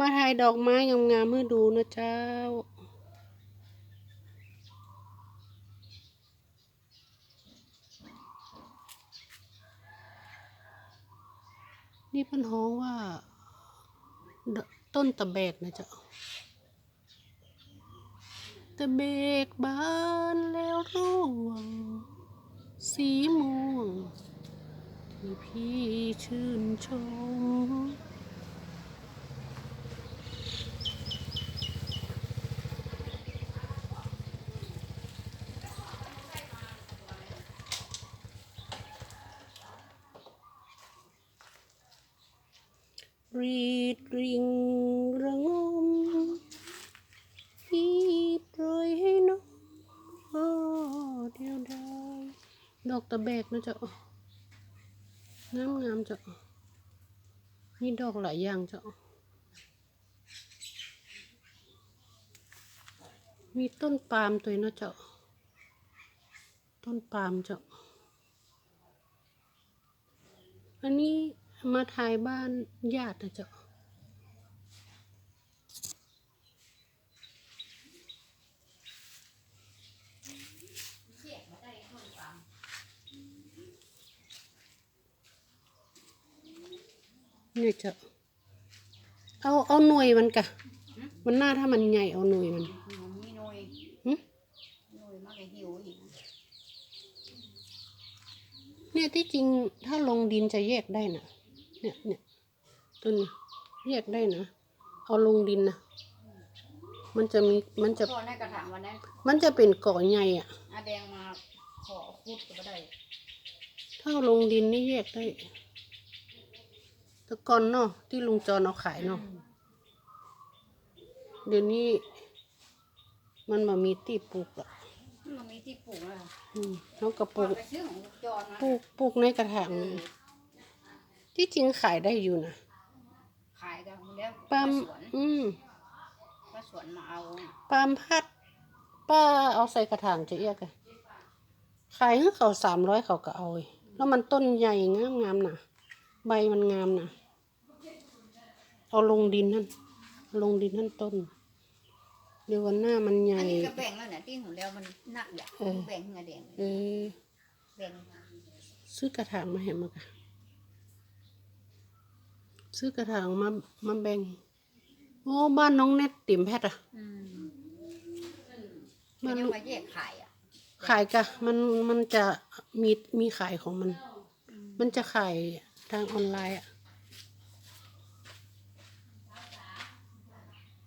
มาถ่ายดอกไม้งามๆให้ดูนะเจ้า นี่เพิ่นฮ้องว่า ต้นตะแบกนะเจ้าตะเบกบานแล้วร่วง สีม่วงที่พี่ชื่นชม รีดริงระงมพี่ปล่อยให้น้องเดียวดายดอกตะแบกนะจ้างามงามๆจ้ามีดอกหลายอย่างจ้ามีต้นปาล์มตัวนะจ้าต้นปาล์มจ้าอันนี้ มาถ่ายบ้านญาตินะเจ้าเนี่ยเจ้าเอาเอาหน่วยมันกะ มันหน้าถ้ามันใหญ่เอาหน่วยมันหนูมีหน่วยหึหน่วยมากเลยหิวอีกเนี่ยที่จริงถ้าลงดินจะแยกได้นะ เนี่ยเนี่ยต้นเนี่ยแยกได้นะ เอาลงดินนะ มันจะมี มันจะตอนในกระถางวันนั้นมันจะเป็นก่อใหญ่อะอาแดงมาขอคุดก็บ่ได้ถ้าเอาลงดินนี่แยกได้แต่ก่อนเนาะที่ลุงจรเอาขายเนาะ เดี๋ยวนี้ มันมามีที่ปลูกอะมันมีที่ปลูกอะอืมเขาก็ปลูกไปซื้อของลูกจอนมาปลูกปลูกในกระถาง เออ ที่จริงขายได้อยู่นะขายกันแล้วปาล์มสวนอืมก็สวนมาเอาปาล์มพัด ป้าเอาใส่กระถางจะเอียกอะขายให้เขาสามร้อยเขาก็เอาเว้ยแล้วมันต้นใหญ่งามงามๆนะใบมันงามนะเอาลงดินนั่นลงดินนั่นต้น เดี๋ยววันหน้ามันใหญ่อันนี้ก็แบ่งแล้วเนี่ยที่ของแล้วมันหนักอย่างเออแบ่งเงินแดงเออแบ่งซื้อกระถางมาให้มากะ ซื้อกระถางมามาแบ่งโอ้บ้านน้องเน็ตติ่มแพทย์อะอืมบ้านยังลูกมาแยกขายอะขายกะมันมันจะมีมีขายของมัน มันจะขายทางออนไลน์อะ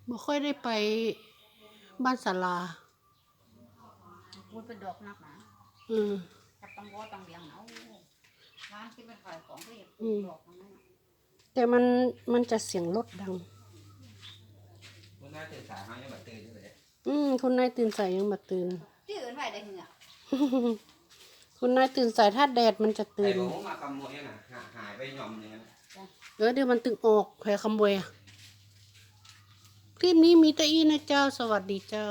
บ่ค่อยได้ไปบ้านศาลาพูดเป็นดอกนักหนาอืมกับตังวอตังเลียงเนาะร้านที่มันขายของก็อยากปอืลูกมดอกทั้งนั้น แต่มันมันจะเสียงรถดัง คุณน่าตื่นสายเขายังแบบตื่นอยู่เลย อืมคุณนายตื่นสายยังมาตื่นที่อื่นไปได้เหงอคุณนายตื่นสายถ้าแดดมันจะไอ้ตื่นผมมาขโมยน่ะหาหายไปหย่อมเนี่ยเออเดี๋ยวมันตึงออกแผลคำบวยอะคลิปนี้มีแต่อีนะเจ้า สวัสดีเจ้า